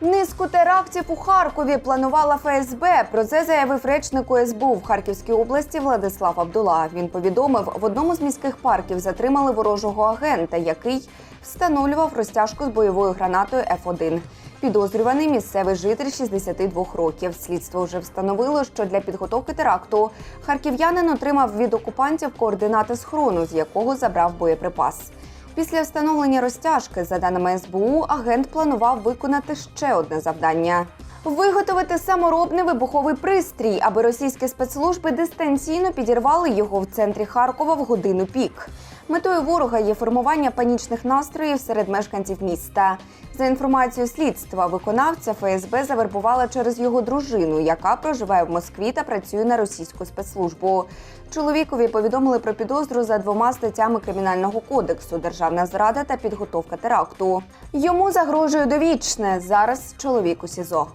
Низку терактів у Харкові планувала ФСБ. Про це заявив речник СБУ в Харківській області Владислав Абдула. Він повідомив, в одному з міських парків затримали ворожого агента, який встановлював розтяжку з бойовою гранатою Ф1. Підозрюваний місцевий житель 62 років. Слідство вже встановило, що для підготовки теракту харків'янин отримав від окупантів координати схрону, з якого забрав боєприпас. Після встановлення розтяжки, за даними СБУ, агент планував виконати ще одне завдання. Виготовити саморобний вибуховий пристрій, аби російські спецслужби дистанційно підірвали його в центрі Харкова в годину пік. Метою ворога є формування панічних настроїв серед мешканців міста. За інформацією слідства, виконавця ФСБ завербувала через його дружину, яка проживає в Москві та працює на російську спецслужбу. Чоловікові повідомили про підозру за двома статтями кримінального кодексу: державна зрада та підготовка теракту. Йому загрожує довічне. Зараз чоловік у СІЗО.